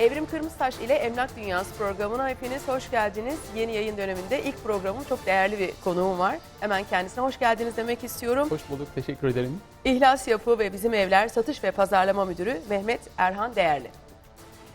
Evrim Kırmızıtaş ile Emlak Dünyası programına hepiniz hoş geldiniz. Yeni yayın döneminde ilk programım çok değerli bir konuğum var. Hemen kendisine hoş geldiniz demek istiyorum. Hoş bulduk, teşekkür ederim. İhlas Yapı ve Bizim Evler Satış ve Pazarlama Müdürü Mehmet Erhan Değerli.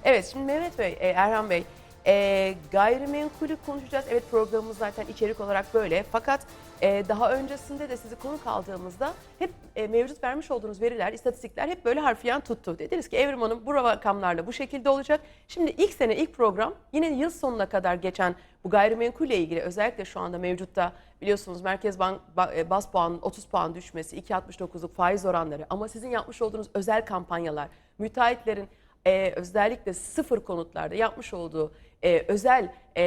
Evet şimdi Mehmet Bey, e, Erhan Bey e, gayrimenkulü konuşacağız. Evet programımız zaten içerik olarak böyle. Fakat e, daha öncesinde de sizi konuk aldığımızda hep e, mevcut vermiş olduğunuz veriler, istatistikler hep böyle harfiyen tuttu. Dediniz ki Evrim Hanım bu rakamlarla bu şekilde olacak. Şimdi ilk sene ilk program yine yıl sonuna kadar geçen bu gayrimenkulle ilgili özellikle şu anda mevcutta biliyorsunuz Merkez Bank ba- e, bas puan 30 puan düşmesi, 2.69'luk faiz oranları ama sizin yapmış olduğunuz özel kampanyalar, müteahhitlerin e, özellikle sıfır konutlarda yapmış olduğu e, özel e,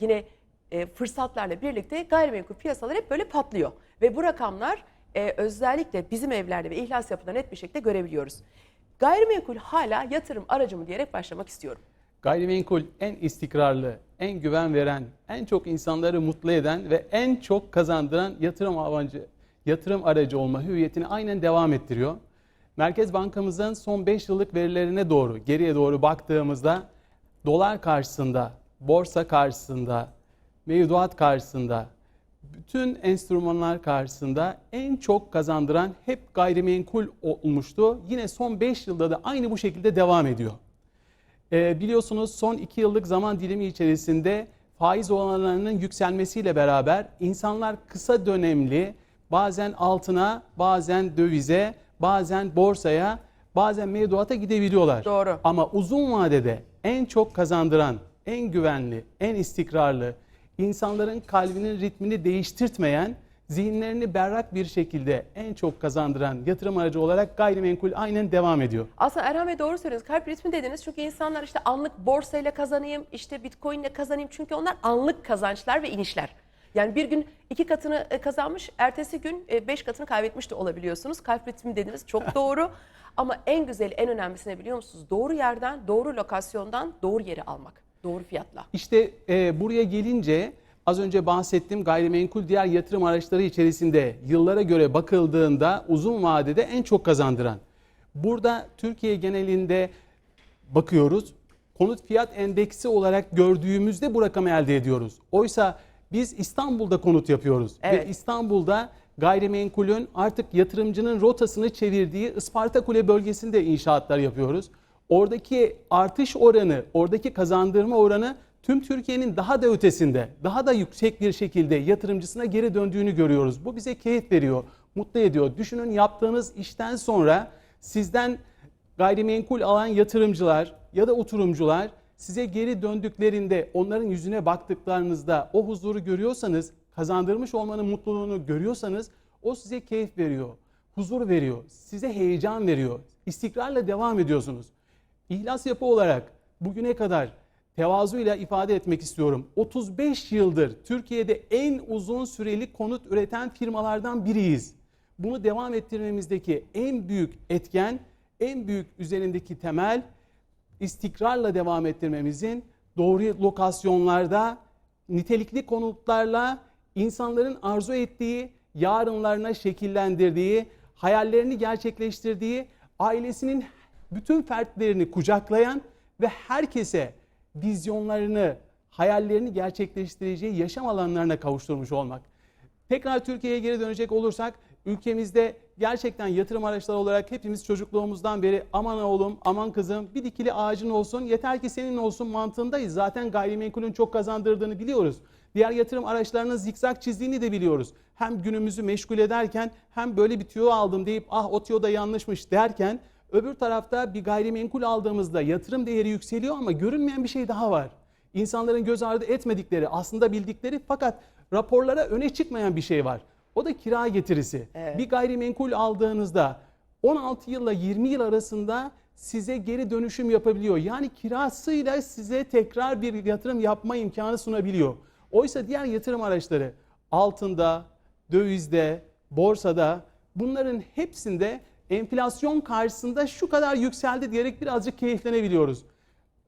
yine e, fırsatlarla birlikte gayrimenkul piyasalar hep böyle patlıyor. Ve bu rakamlar e, özellikle bizim evlerde ve ihlas yapıda net bir şekilde görebiliyoruz. Gayrimenkul hala yatırım aracı mı diyerek başlamak istiyorum. Gayrimenkul en istikrarlı, en güven veren, en çok insanları mutlu eden ve en çok kazandıran yatırım avancı, yatırım aracı olma hüviyetini aynen devam ettiriyor. Merkez Bankamızın son 5 yıllık verilerine doğru, geriye doğru baktığımızda dolar karşısında, borsa karşısında, mevduat karşısında, bütün enstrümanlar karşısında en çok kazandıran hep gayrimenkul olmuştu. Yine son 5 yılda da aynı bu şekilde devam ediyor. Ee, biliyorsunuz son 2 yıllık zaman dilimi içerisinde faiz oranlarının yükselmesiyle beraber insanlar kısa dönemli bazen altına, bazen dövize, bazen borsaya, bazen mevduata gidebiliyorlar. Doğru. Ama uzun vadede en çok kazandıran, en güvenli, en istikrarlı, insanların kalbinin ritmini değiştirtmeyen, zihinlerini berrak bir şekilde en çok kazandıran yatırım aracı olarak gayrimenkul aynen devam ediyor. Aslında Erhan Bey doğru söylüyorsunuz. Kalp ritmi dediniz çünkü insanlar işte anlık borsayla kazanayım, işte bitcoinle kazanayım. Çünkü onlar anlık kazançlar ve inişler. Yani bir gün iki katını e, kazanmış, ertesi gün e, beş katını kaybetmiş de olabiliyorsunuz. Kalp ritmi dediniz çok doğru. Ama en güzeli, en önemlisi ne biliyor musunuz? Doğru yerden, doğru lokasyondan doğru yeri almak. Doğru fiyatla. İşte e, buraya gelince az önce bahsettiğim gayrimenkul diğer yatırım araçları içerisinde yıllara göre bakıldığında uzun vadede en çok kazandıran. Burada Türkiye genelinde bakıyoruz. Konut fiyat endeksi olarak gördüğümüzde bu rakamı elde ediyoruz. Oysa biz İstanbul'da konut yapıyoruz. Evet. Ve İstanbul'da gayrimenkulün artık yatırımcının rotasını çevirdiği Isparta Kule bölgesinde inşaatlar yapıyoruz. Oradaki artış oranı, oradaki kazandırma oranı tüm Türkiye'nin daha da ötesinde, daha da yüksek bir şekilde yatırımcısına geri döndüğünü görüyoruz. Bu bize keyif veriyor, mutlu ediyor. Düşünün yaptığınız işten sonra sizden gayrimenkul alan yatırımcılar ya da oturumcular size geri döndüklerinde onların yüzüne baktıklarınızda o huzuru görüyorsanız, kazandırmış olmanın mutluluğunu görüyorsanız o size keyif veriyor, huzur veriyor, size heyecan veriyor. İstikrarla devam ediyorsunuz. İhlas yapı olarak bugüne kadar tevazuyla ifade etmek istiyorum. 35 yıldır Türkiye'de en uzun süreli konut üreten firmalardan biriyiz. Bunu devam ettirmemizdeki en büyük etken, en büyük üzerindeki temel istikrarla devam ettirmemizin doğru lokasyonlarda nitelikli konutlarla insanların arzu ettiği, yarınlarına şekillendirdiği, hayallerini gerçekleştirdiği, ailesinin bütün fertlerini kucaklayan ve herkese vizyonlarını, hayallerini gerçekleştireceği yaşam alanlarına kavuşturmuş olmak. Tekrar Türkiye'ye geri dönecek olursak ülkemizde gerçekten yatırım araçları olarak hepimiz çocukluğumuzdan beri aman oğlum, aman kızım bir dikili ağacın olsun yeter ki senin olsun mantığındayız. Zaten gayrimenkulün çok kazandırdığını biliyoruz. Diğer yatırım araçlarının zikzak çizdiğini de biliyoruz. Hem günümüzü meşgul ederken hem böyle bir tüyo aldım deyip ah o tüyo da yanlışmış derken öbür tarafta bir gayrimenkul aldığımızda yatırım değeri yükseliyor ama görünmeyen bir şey daha var. İnsanların göz ardı etmedikleri, aslında bildikleri fakat raporlara öne çıkmayan bir şey var. O da kira getirisi. Evet. Bir gayrimenkul aldığınızda 16 yılla 20 yıl arasında size geri dönüşüm yapabiliyor. Yani kirasıyla size tekrar bir yatırım yapma imkanı sunabiliyor. Oysa diğer yatırım araçları altında, dövizde, borsada bunların hepsinde enflasyon karşısında şu kadar yükseldi diyerek birazcık keyiflenebiliyoruz.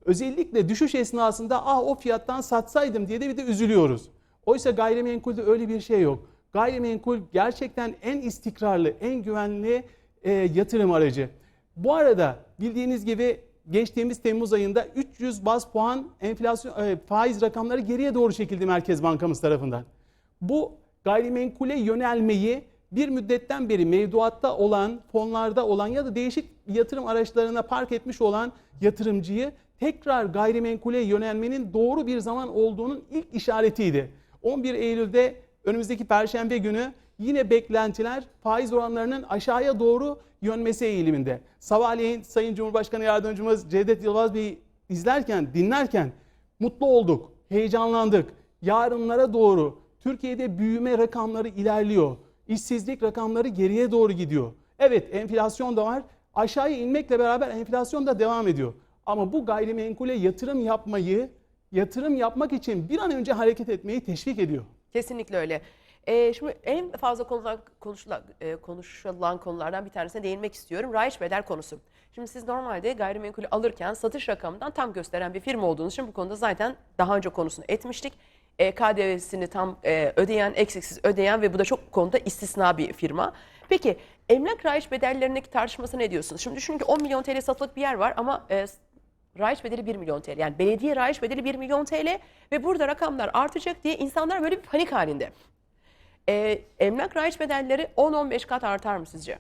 Özellikle düşüş esnasında ah o fiyattan satsaydım diye de bir de üzülüyoruz. Oysa gayrimenkulde öyle bir şey yok. Gayrimenkul gerçekten en istikrarlı, en güvenli e, yatırım aracı. Bu arada bildiğiniz gibi geçtiğimiz Temmuz ayında 300 baz puan enflasyon e, faiz rakamları geriye doğru çekildi Merkez Bankamız tarafından. Bu gayrimenkule yönelmeyi bir müddetten beri mevduatta olan, fonlarda olan ya da değişik yatırım araçlarına park etmiş olan yatırımcıyı tekrar gayrimenkule yönelmenin doğru bir zaman olduğunun ilk işaretiydi. 11 Eylül'de önümüzdeki perşembe günü yine beklentiler faiz oranlarının aşağıya doğru yönmesi eğiliminde. Sabahleyin Sayın Cumhurbaşkanı Yardımcımız Cevdet Yılmaz Bey izlerken, dinlerken mutlu olduk, heyecanlandık. Yarınlara doğru Türkiye'de büyüme rakamları ilerliyor. İşsizlik rakamları geriye doğru gidiyor. Evet enflasyon da var. Aşağıya inmekle beraber enflasyon da devam ediyor. Ama bu gayrimenkule yatırım yapmayı, yatırım yapmak için bir an önce hareket etmeyi teşvik ediyor. Kesinlikle öyle. Ee, şimdi en fazla konulan, konuşulan, e, konuşulan konulardan bir tanesine değinmek istiyorum. Rayiç bedel konusu. Şimdi siz normalde gayrimenkulü alırken satış rakamından tam gösteren bir firma olduğunuz için bu konuda zaten daha önce konusunu etmiştik. E, KDV'sini tam e, ödeyen, eksiksiz ödeyen ve bu da çok konuda istisna bir firma. Peki emlak rayiç bedellerindeki tartışması ne diyorsunuz? Şimdi düşünün ki 10 milyon TL satılık bir yer var ama e, Rayiç bedeli 1 milyon TL. Yani belediye rayiç bedeli 1 milyon TL ve burada rakamlar artacak diye insanlar böyle bir panik halinde. Ee, emlak rayiç bedelleri 10-15 kat artar mı sizce?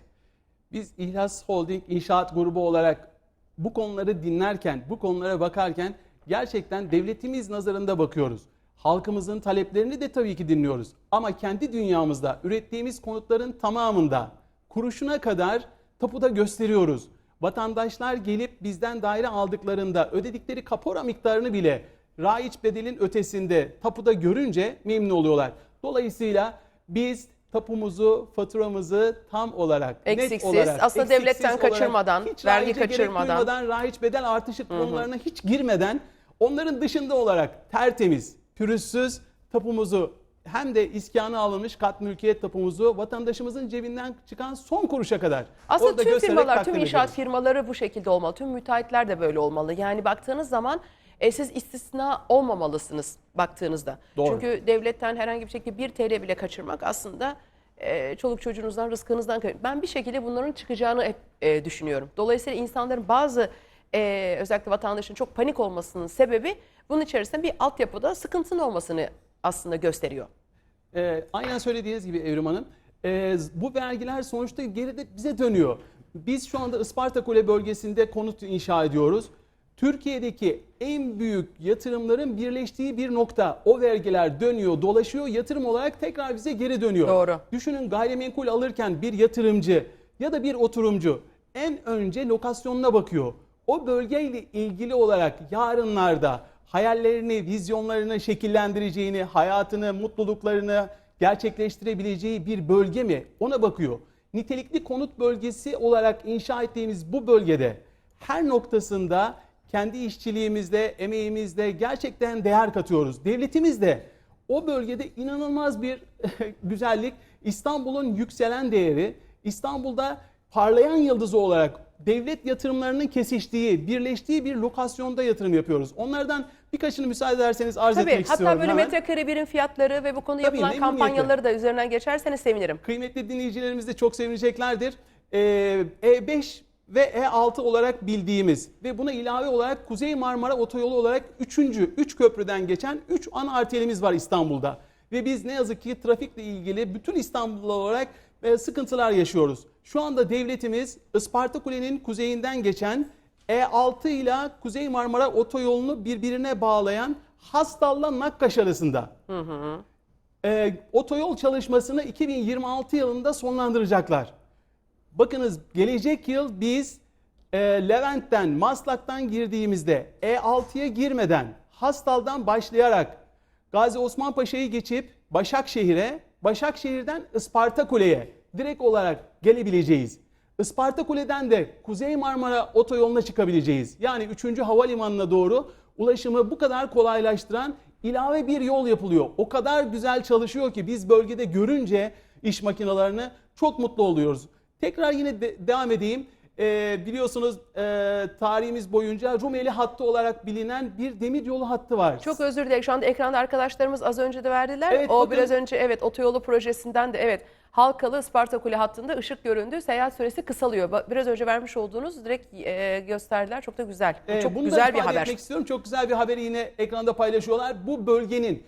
Biz İhlas Holding İnşaat Grubu olarak bu konuları dinlerken, bu konulara bakarken gerçekten devletimiz nazarında bakıyoruz. Halkımızın taleplerini de tabii ki dinliyoruz. Ama kendi dünyamızda ürettiğimiz konutların tamamında kuruşuna kadar tapuda gösteriyoruz. Vatandaşlar gelip bizden daire aldıklarında ödedikleri kapora miktarını bile raiç bedelin ötesinde tapuda görünce memnun oluyorlar. Dolayısıyla biz tapumuzu, faturamızı tam olarak, Eksiksiz, net olarak, aslında devletten kaçırmadan, hiç vergi kaçırmadan. raiç bedel artışı konularına hiç girmeden onların dışında olarak tertemiz, pürüzsüz tapumuzu hem de iskanı alınmış kat mülkiyet tapumuzu vatandaşımızın cebinden çıkan son kuruşa kadar Aslında orada tüm firmalar, tüm inşaat ediyoruz. firmaları bu şekilde olmalı. Tüm müteahhitler de böyle olmalı. Yani baktığınız zaman e, siz istisna olmamalısınız baktığınızda. Doğru. Çünkü devletten herhangi bir şekilde 1 TL bile kaçırmak aslında e, çoluk çocuğunuzdan, rızkınızdan. Ben bir şekilde bunların çıkacağını hep e, düşünüyorum. Dolayısıyla insanların bazı e, özellikle vatandaşın çok panik olmasının sebebi bunun içerisinde bir altyapıda sıkıntının olmasını aslında gösteriyor. Ee, aynen söylediğiniz gibi Evrim Hanım. Ee, bu vergiler sonuçta geride bize dönüyor. Biz şu anda Isparta Kule bölgesinde konut inşa ediyoruz. Türkiye'deki en büyük yatırımların birleştiği bir nokta. O vergiler dönüyor, dolaşıyor, yatırım olarak tekrar bize geri dönüyor. Doğru. Düşünün gayrimenkul alırken bir yatırımcı ya da bir oturumcu en önce lokasyonuna bakıyor. O bölgeyle ilgili olarak yarınlarda hayallerini, vizyonlarını şekillendireceğini, hayatını, mutluluklarını gerçekleştirebileceği bir bölge mi? Ona bakıyor. Nitelikli konut bölgesi olarak inşa ettiğimiz bu bölgede her noktasında kendi işçiliğimizde, emeğimizde gerçekten değer katıyoruz. Devletimiz de o bölgede inanılmaz bir güzellik. İstanbul'un yükselen değeri, İstanbul'da parlayan yıldızı olarak devlet yatırımlarının kesiştiği, birleştiği bir lokasyonda yatırım yapıyoruz. Onlardan birkaçını müsaade ederseniz arz Tabii etmek hatta istiyorum. böyle hemen. metrekare birim fiyatları ve bu konuda Tabii, yapılan kampanyaları da üzerinden geçerseniz sevinirim. Kıymetli dinleyicilerimiz de çok sevineceklerdir. Ee, E5 ve E6 olarak bildiğimiz ve buna ilave olarak Kuzey Marmara Otoyolu olarak 3. 3 köprüden geçen 3 ana arterimiz var İstanbul'da. Ve biz ne yazık ki trafikle ilgili bütün İstanbullu olarak sıkıntılar yaşıyoruz. Şu anda devletimiz Isparta Kule'nin kuzeyinden geçen E6 ile Kuzey Marmara Otoyolu'nu birbirine bağlayan Hastal'la Nakkaş arasında e, otoyol çalışmasını 2026 yılında sonlandıracaklar. Bakınız gelecek yıl biz e, Levent'ten, Maslak'tan girdiğimizde E6'ya girmeden Hastal'dan başlayarak Gazi Osman Paşa'yı geçip Başakşehir'e, Başakşehir'den Isparta Kule'ye direkt olarak gelebileceğiz. Isparta Kule'den de Kuzey Marmara Otoyolu'na çıkabileceğiz. Yani 3. Havalimanı'na doğru ulaşımı bu kadar kolaylaştıran ilave bir yol yapılıyor. O kadar güzel çalışıyor ki biz bölgede görünce iş makinalarını çok mutlu oluyoruz. Tekrar yine de- devam edeyim. Ee, biliyorsunuz e, tarihimiz boyunca Rumeli hattı olarak bilinen bir demiryolu hattı var. Çok özür dilerim. Şu anda ekranda arkadaşlarımız az önce de verdiler. Evet, o bakın. biraz önce evet otoyolu projesinden de evet Halkalı Isparta Kule hattında ışık göründü. Seyahat süresi kısalıyor. Biraz önce vermiş olduğunuz direkt e, gösterdiler. Çok da güzel. Bu Ee, çok bunu da güzel bir ifade haber. etmek istiyorum. Çok güzel bir haberi yine ekranda paylaşıyorlar. Bu bölgenin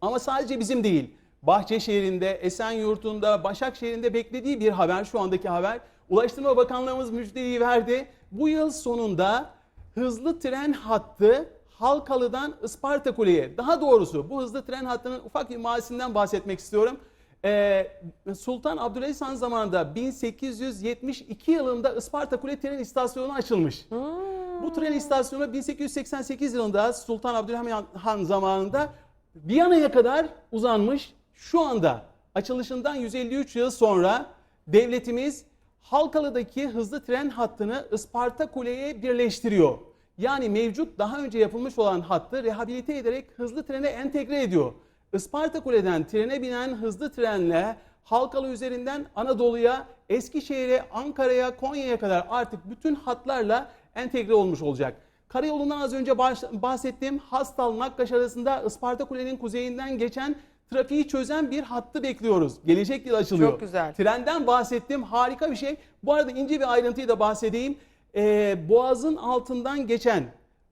ama sadece bizim değil. Bahçeşehir'inde, Esenyurt'unda, Başakşehir'inde beklediği bir haber şu andaki haber. Ulaştırma Bakanlığımız müjdeyi verdi. Bu yıl sonunda hızlı tren hattı Halkalı'dan Isparta Kule'ye. Daha doğrusu bu hızlı tren hattının ufak bir mazisinden bahsetmek istiyorum. Ee, Sultan Abdülaziz Han zamanında 1872 yılında Isparta Kule tren istasyonu açılmış. Bu tren istasyonu 1888 yılında Sultan Abdülhamit Han zamanında Viyana'ya kadar uzanmış. Şu anda açılışından 153 yıl sonra devletimiz Halkalı'daki hızlı tren hattını Isparta Kule'ye birleştiriyor. Yani mevcut daha önce yapılmış olan hattı rehabilite ederek hızlı trene entegre ediyor. Isparta Kule'den trene binen hızlı trenle Halkalı üzerinden Anadolu'ya, Eskişehir'e, Ankara'ya, Konya'ya kadar artık bütün hatlarla entegre olmuş olacak. Karayolundan az önce bahsettiğim Hastal Nakkaş arasında Isparta Kule'nin kuzeyinden geçen trafiği çözen bir hattı bekliyoruz. Gelecek yıl açılıyor. Çok güzel. Trenden bahsettim. Harika bir şey. Bu arada ince bir ayrıntıyı da bahsedeyim. Ee, Boğaz'ın altından geçen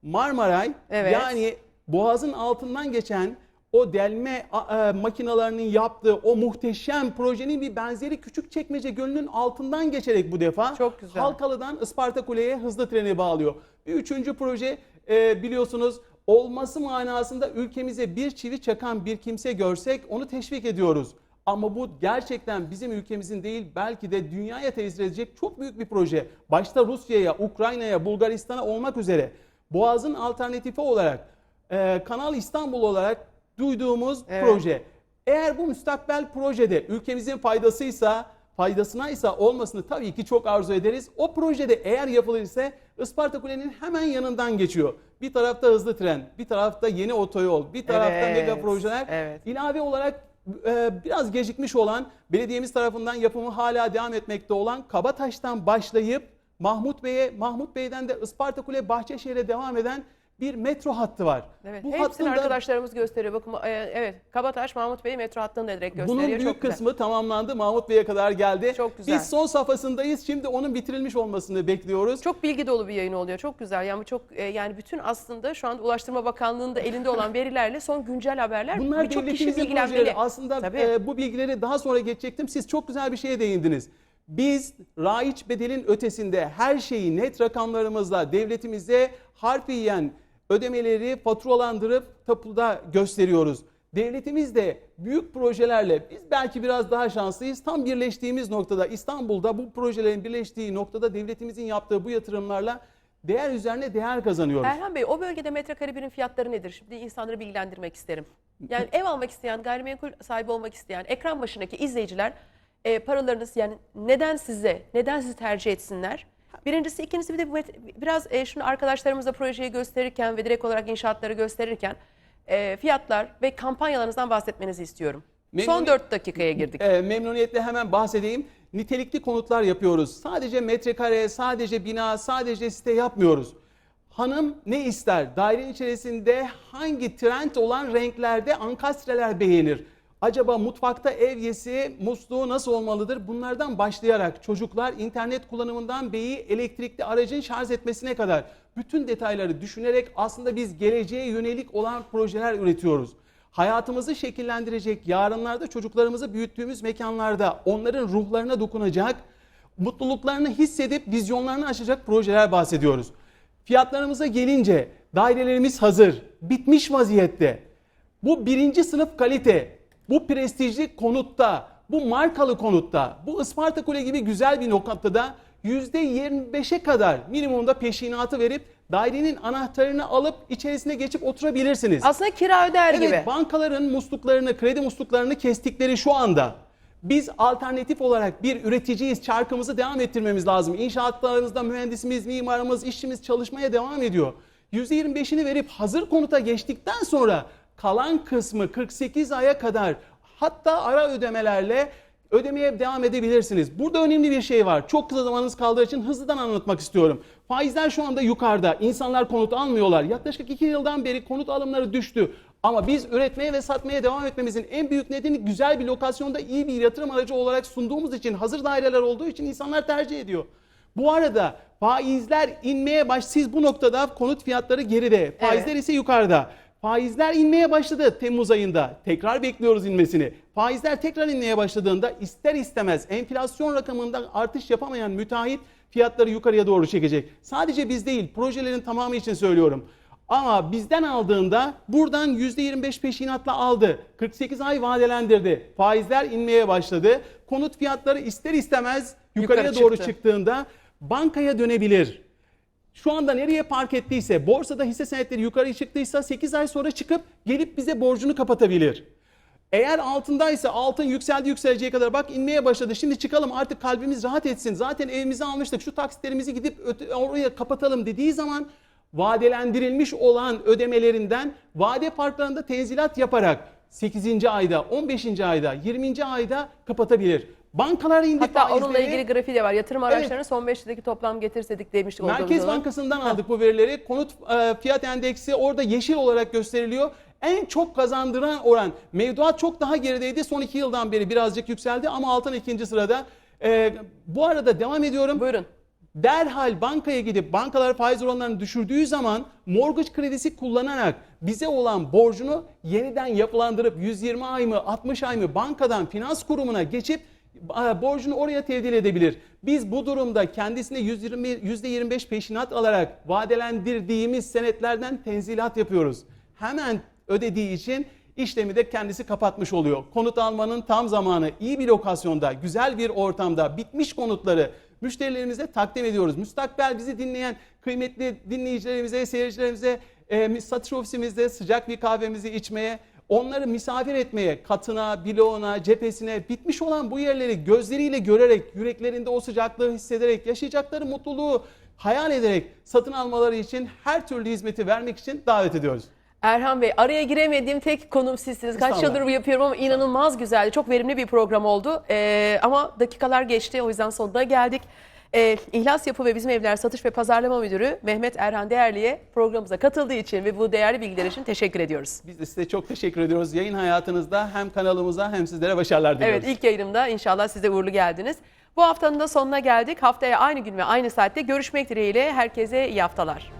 Marmaray Evet. yani Boğaz'ın altından geçen o delme e, makinalarının yaptığı o muhteşem projenin bir benzeri Küçükçekmece Gölü'nün altından geçerek bu defa Çok güzel. Halkalı'dan Isparta Kule'ye hızlı treni bağlıyor. Bir üçüncü proje e, biliyorsunuz olması manasında ülkemize bir çivi çakan bir kimse görsek onu teşvik ediyoruz. Ama bu gerçekten bizim ülkemizin değil belki de dünyaya tesir edecek çok büyük bir proje. Başta Rusya'ya, Ukrayna'ya, Bulgaristan'a olmak üzere Boğaz'ın alternatifi olarak e, Kanal İstanbul olarak duyduğumuz Evet. proje. Eğer bu müstakbel projede ülkemizin faydasıysa, faydasınaysa olmasını tabii ki çok arzu ederiz. O projede eğer yapılırsa Isparta Kule'nin hemen yanından geçiyor. Bir tarafta hızlı tren, bir tarafta yeni otoyol, bir tarafta Evet, mega projeler. evet. İlave olarak e, biraz gecikmiş olan, belediyemiz tarafından yapımı hala devam etmekte olan Kabataş'tan başlayıp Mahmut Bey'e, Mahmut Bey'den de Isparta Kule Bahçeşehir'e devam eden bir metro hattı var. Evet, Bu hepsini hattın da- arkadaşlarımız gösteriyor. Bakın e, evet Kabataş Mahmut Bey metro hattını da direkt gösteriyor. Bunun büyük Çok güzel. kısmı tamamlandı. Mahmut Bey'e kadar geldi. Çok güzel. Biz son safhasındayız. Şimdi onun bitirilmiş olmasını bekliyoruz. Çok bilgi dolu bir yayın oluyor. Çok güzel. Yani çok e, yani bütün aslında şu anda Ulaştırma Bakanlığı'nın da elinde olan verilerle son güncel haberler Bunlar birçok kişi bilgilenmeli. Aslında Tabii. e, bu bilgileri daha sonra geçecektim. Siz çok güzel bir şeye değindiniz. Biz raiç bedelin ötesinde her şeyi net rakamlarımızla devletimize harfiyen ödemeleri faturalandırıp tapuda gösteriyoruz. Devletimiz de büyük projelerle biz belki biraz daha şanslıyız. Tam birleştiğimiz noktada İstanbul'da bu projelerin birleştiği noktada devletimizin yaptığı bu yatırımlarla değer üzerine değer kazanıyoruz. Erhan Bey o bölgede metrekare birim fiyatları nedir? Şimdi insanları bilgilendirmek isterim. Yani ev almak isteyen, gayrimenkul sahibi olmak isteyen, ekran başındaki izleyiciler e, paralarınız yani neden size, neden sizi tercih etsinler? Birincisi, ikincisi bir de bu biraz e, şunu arkadaşlarımıza projeyi gösterirken ve direkt olarak inşaatları gösterirken e, fiyatlar ve kampanyalarınızdan bahsetmenizi istiyorum. Son Memnuni- 4 dakikaya girdik. E, memnuniyetle hemen bahsedeyim. Nitelikli konutlar yapıyoruz. Sadece metrekare, sadece bina, sadece site yapmıyoruz. Hanım ne ister? Dairenin içerisinde hangi trend olan renklerde ankastreler beğenir? Acaba mutfakta evyesi musluğu nasıl olmalıdır? Bunlardan başlayarak çocuklar internet kullanımından beyi elektrikli aracın şarj etmesine kadar bütün detayları düşünerek aslında biz geleceğe yönelik olan projeler üretiyoruz hayatımızı şekillendirecek, yarınlarda çocuklarımızı büyüttüğümüz mekanlarda onların ruhlarına dokunacak, mutluluklarını hissedip vizyonlarını aşacak projeler bahsediyoruz. Fiyatlarımıza gelince dairelerimiz hazır, bitmiş vaziyette. Bu birinci sınıf kalite, bu prestijli konutta, bu markalı konutta, bu Isparta Kule gibi güzel bir noktada %25'e kadar minimumda peşinatı verip dairenin anahtarını alıp içerisine geçip oturabilirsiniz. Aslında kira öder Evet gibi. bankaların musluklarını, kredi musluklarını kestikleri şu anda biz alternatif olarak bir üreticiyiz. Çarkımızı devam ettirmemiz lazım. İnşaatlarımızda mühendisimiz, mimarımız, işçimiz çalışmaya devam ediyor. %25'ini verip hazır konuta geçtikten sonra kalan kısmı 48 aya kadar hatta ara ödemelerle ödemeye devam edebilirsiniz. Burada önemli bir şey var. Çok kısa zamanınız kaldığı için hızlıdan anlatmak istiyorum. Faizler şu anda yukarıda. İnsanlar konut almıyorlar. Yaklaşık 2 yıldan beri konut alımları düştü. Ama biz üretmeye ve satmaya devam etmemizin en büyük nedeni güzel bir lokasyonda iyi bir yatırım aracı olarak sunduğumuz için, hazır daireler olduğu için insanlar tercih ediyor. Bu arada faizler inmeye baş siz bu noktada konut fiyatları geride, faizler ise yukarıda. Faizler inmeye başladı Temmuz ayında. Tekrar bekliyoruz inmesini. Faizler tekrar inmeye başladığında ister istemez enflasyon rakamında artış yapamayan müteahhit fiyatları yukarıya doğru çekecek. Sadece biz değil, projelerin tamamı için söylüyorum. Ama bizden aldığında buradan %25 peşinatla aldı. 48 ay vadelendirdi. Faizler inmeye başladı. Konut fiyatları ister istemez yukarıya Yukarı doğru çıktı. çıktığında bankaya dönebilir. Şu anda nereye park ettiyse, borsada hisse senetleri yukarı çıktıysa 8 ay sonra çıkıp gelip bize borcunu kapatabilir. Eğer altındaysa altın yükseldi yükseleceği kadar bak inmeye başladı. Şimdi çıkalım artık kalbimiz rahat etsin. Zaten evimizi almıştık. Şu taksitlerimizi gidip oraya kapatalım dediği zaman vadelendirilmiş olan ödemelerinden vade farklarında tenzilat yaparak 8. ayda, 15. ayda, 20. ayda kapatabilir. Bankalar indi Hatta faizleri. onunla ilgili grafiği de var. Yatırım Evet. araçlarının son 5 yıldaki toplam getirsedik demiştik. Merkez. Bankası'ndan aldık bu verileri. Konut e, fiyat endeksi orada yeşil olarak gösteriliyor. En çok kazandıran oran mevduat çok daha gerideydi. Son iki yıldan beri birazcık yükseldi ama altın ikinci sırada. E, bu arada devam ediyorum. Buyurun. Derhal bankaya gidip bankalar faiz oranlarını düşürdüğü zaman mortgage kredisi kullanarak bize olan borcunu yeniden yapılandırıp 120 ay mı 60 ay mı bankadan finans kurumuna geçip borcunu oraya tevdil edebilir. Biz bu durumda kendisine 120 %25 peşinat alarak vadelendirdiğimiz senetlerden tenzilat yapıyoruz. Hemen ödediği için işlemi de kendisi kapatmış oluyor. Konut almanın tam zamanı iyi bir lokasyonda, güzel bir ortamda bitmiş konutları müşterilerimize takdim ediyoruz. Müstakbel bizi dinleyen kıymetli dinleyicilerimize, seyircilerimize e, satış ofisimizde sıcak bir kahvemizi içmeye, onları misafir etmeye, katına, bloğuna, cephesine bitmiş olan bu yerleri gözleriyle görerek, yüreklerinde o sıcaklığı hissederek, yaşayacakları mutluluğu hayal ederek satın almaları için her türlü hizmeti vermek için davet ediyoruz. Erhan Bey araya giremediğim tek konum sizsiniz. Kaç yıldır bu yapıyorum ama inanılmaz güzeldi. Çok verimli bir program oldu. Ee, ama dakikalar geçti o yüzden sonuna geldik. Ee, İhlas Yapı ve Bizim Evler Satış ve Pazarlama Müdürü Mehmet Erhan Değerli'ye programımıza katıldığı için ve bu değerli bilgiler için teşekkür ediyoruz. Biz de size çok teşekkür ediyoruz. Yayın hayatınızda hem kanalımıza hem sizlere başarılar diliyoruz. Evet ilk yayınımda inşallah size uğurlu geldiniz. Bu haftanın da sonuna geldik. Haftaya aynı gün ve aynı saatte görüşmek dileğiyle herkese iyi haftalar.